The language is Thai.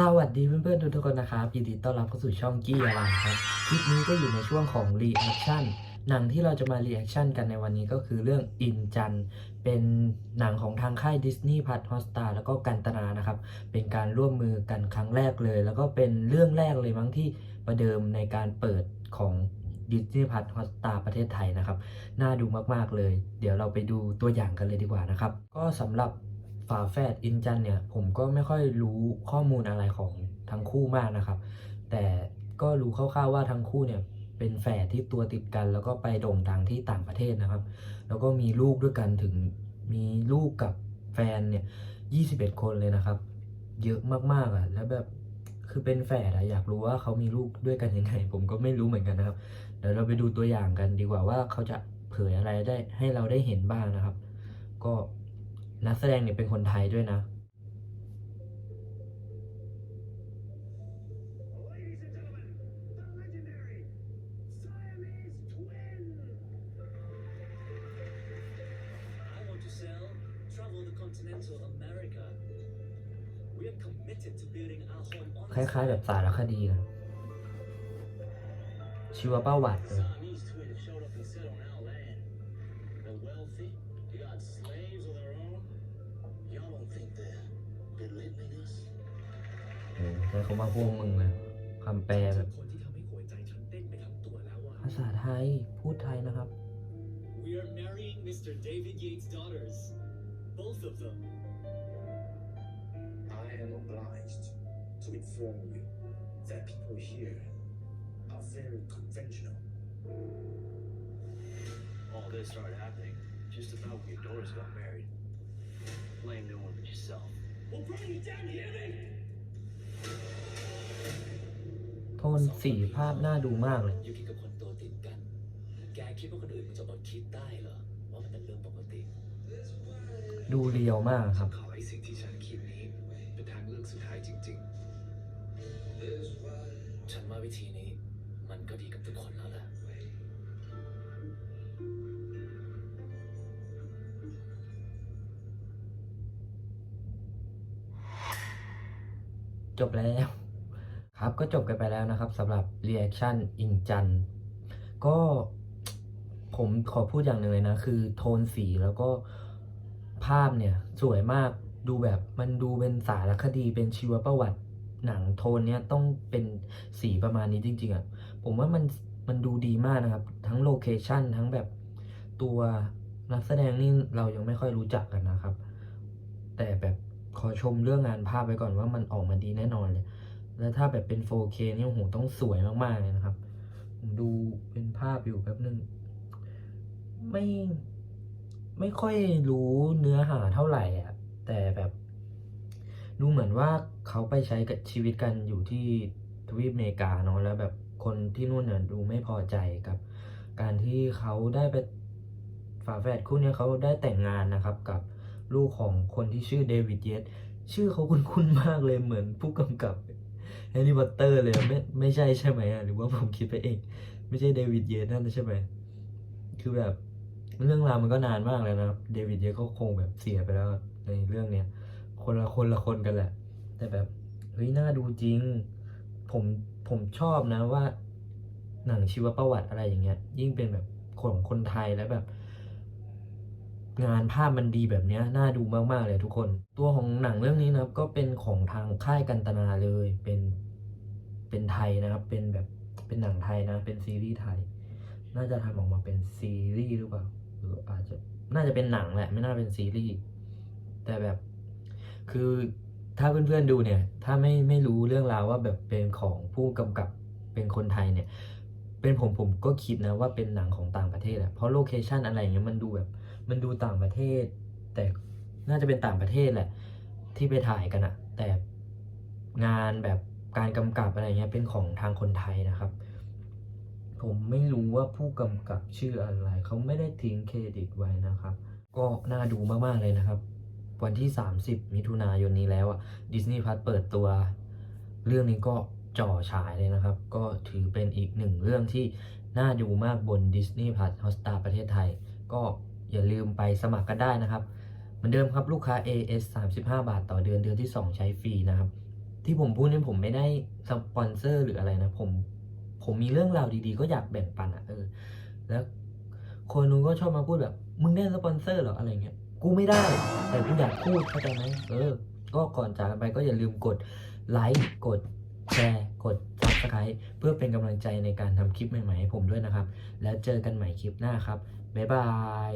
สวัสดีเพื่อนๆทุกๆคนนะครับยินดีต้อนรับเข้าสู่ช่องกี้อารามครับ คลิปนี้ก็อยู่ในช่วงของ reaction หนังที่เราจะมา reaction กันในวันนี้ก็คือเรื่องอินจันเป็นหนังของทางค่าย Disney p l u s Hotstar แล้วก็กันตนานะครับ เป็นการร่วมมือกันครั้งแรกเลย แล้วก็เป็นเรื่องแรกเลยมั้งที่ประเดิมในการเปิดของ Disney p l u s Hotstar ประเทศไทยนะครับ น่าดูมากๆเลย เดี๋ยวเราไปดูตัวอย่างกันเลยดีกว่านะครับ ก็สำหรับ ฝาแฝดอินจันเนี่ยผมก็ไม่ค่อยรู้ข้อมูลอะไรของทั้งคู่มากนะครับ แต่ก็รู้คร่าวๆว่าทั้งคู่เนี่ยเป็นแฝดที่ตัวติดกัน แล้วก็ไปโด่งดังที่ต่างประเทศนะครับ แล้วก็มีลูกด้วยกันถึงมีลูกกับแฟนเนี่ย21คนเลยนะครับ เยอะมากๆอะแล้วแบบคือเป็นแฝดอะอยากรู้ว่าเขามีลูกด้วยกันยังไง ผมก็ไม่รู้เหมือนกันนะครับ เดี๋ยวเราไปดูตัวอย่างกันดีกว่าว่าเขาจะเผยอะไรได้ให้เราได้เห็นบ้างนะครับ ก็ นักแสดงเนี่ยเป็นคนไทยด้วยนะ Ladies and gentlemen, the legendary Siamese twin. I want to sell, travel the continental America. We are committed to building our home on คล้ายๆแบบสารคดีนะชีวประวัติเลย โอ้โหใช้คำว่าพวกมึงเลยคำแปลแบบ คนที่ทำให้หัวใจฉันเต้นไปทั้งตัวแล้วอะ ภาษาไทย พูดไทยนะครับ We are marrying Mr. David Yates' daughters. Both of them. I am obliged to inform you that people here are very conventional. All this started happening just about when your daughters got married. Blame no one but yourself. We'll burn you down, you hear me? โทนสีภาพน่าดูมากเลย อยู่กินกับคนตัวติดกัน แกคิดว่าคนอื่นมันจะอดคิดได้เหรอ ว่ามันเป็นเรื่องปกติดูเรียวมากครับ ขอให้สิ่งที่ฉันคิดนี้ เป็นทางเลือกสุดท้ายจริงฉันว่าวิธีนี้ มันก็ดีกับทุกคนแล้วแหละ จบแล้ว ครับก็จบกันไปแล้วนะครับสำหรับ reaction อิงจันก็ผมขอพูดอย่างหนึ่งเลยนะ คือโทนสีแล้วก็ภาพเนี่ย สวยมากดูแบบมันดูเป็นสารคดีเป็นชีวประวัติหนังโทนเนี้ยต้องเป็นสีประมาณนี้จริง ๆอะ่ะผมว่ามันมันดูดีมากนะครับ ทั้งโลเคชันทั้งแบบตัวนักแสดงนี่เรายังไม่ค่อยรู้จักกันนะครับ แต่แบบ ขอชมเรื่องงานภาพไว้ก่อนว่ามันออกมาดีแน่นอนเลย แล้วถ้าแบบเป็น 4K นี่โอ้โหต้องสวยมากๆเลยนะครับ ผมดูเป็นภาพอยู่แป๊บนึง ไม่ไม่ค่อยรู้เนื้อหาเท่าไหร่อะ แต่แบบดูเหมือนว่าเขาไปใช้กับชีวิตกันอยู่ที่ทวีปอเมริกาเนาะแล้วแบบคนที่นู่นเนี่ยดูไม่พอใจกับ การที่เขาได้ไปฝาแฝดคู่เนี้เขาได้แต่งงานนะครับกับ ลูกของคนที่ชื่อเดวิดเยสชื่อเขาคุ้นๆมากเลยเหมือนผู้กำกับแฮร์รี่พอตเตอร์เลยไม่ไม่ใช่ใช่ไหมอะหรือว่าผมคิดไปเอง ไม่ใช่เดวิดเยสนั่นใช่ไหมคือแบบเรื่องราวมันก็นานมากเลยนะครับเดวิดเยสเขาคงแบบเสียไปแล้วในเรื่องเนี้ยคนละคนละคนกันแหละ แต่แบบเฮ้ยน่าดูจริง ผมผมชอบนะว่า หนังชีวประวัติอะไรอย่างเงี้ย ยิ่งเป็นแบบของคนไทยแล้วแบบ งานภาพมันดีแบบนี้น่าดูมาก ๆ เลยทุกคน ตัวของหนังเรื่องนี้นะครับ ก็เป็นของทางค่ายกันตนาเลย เป็นเป็นไทยนะครับ เป็นแบบเป็นหนังไทยนะ เป็นซีรีส์ไทย น่าจะทำออกมาเป็นซีรีส์หรือเปล่าหรืออาจจะน่าจะเป็นหนังแหละไม่น่าเป็นซีรีส์แต่แบบคือถ้าเพื่อนๆดูเนี่ย ถ้าไม่ไม่รู้เรื่องราวว่าแบบเป็นของผู้กำกับเป็นคนไทยเนี่ย เป็นผมผมก็คิดนะว่าเป็นหนังของต่างประเทศอะเพราะโลเคชันอะไรเงี้ยมันดูแบบ มันดูต่างประเทศ แต่น่าจะเป็นต่างประเทศแหละ ที่ไปถ่ายกันอะแต่งานแบบการกำกับอะไรเงี้ยเป็นของทางคนไทยนะครับ ผมไม่รู้ว่าผู้กำกับชื่ออะไร เขาไม่ได้ทิ้งเครดิตไว้นะครับ ก็น่าดูมากๆเลยนะครับ วันที่ 30 มิถุนายนนี้แล้วอะดิสนีย์พัทเปิดตัว เรื่องนี้ก็ จ่อฉายเลยนะครับ ก็ถือเป็นอีกหนึ่งเรื่องที่น่าดูมากบน Disney Plus Hotstar ประเทศไทย ก็อย่าลืมไปสมัครกันได้นะครับ เหมือนเดิมครับลูกค้า AS 35 บาทต่อเดือนเดือนที่ 2 ใช้ฟรีนะครับ ที่ผมพูดนี่ผมไม่ได้สปอนเซอร์หรืออะไรนะ ผมผมมีเรื่องราวดีๆ ก็อยากแบ่งปันอะเออแล้วคนนู้นก็ชอบมาพูดแบบ มึงได้สปอนเซอร์หรออะไรเงี้ยกูไม่ได้ แต่กูอยากพูดเข้าใจไหมเออ ก็ก่อนจากกันไปก็อย่าลืมกดไลค์กด แชร์กด subscribe เพื่อเป็นกำลังใจในการทำคลิปใหม่ๆให้ผมด้วยนะครับ แล้วเจอกันใหม่คลิปหน้าครับ บ๊ายบาย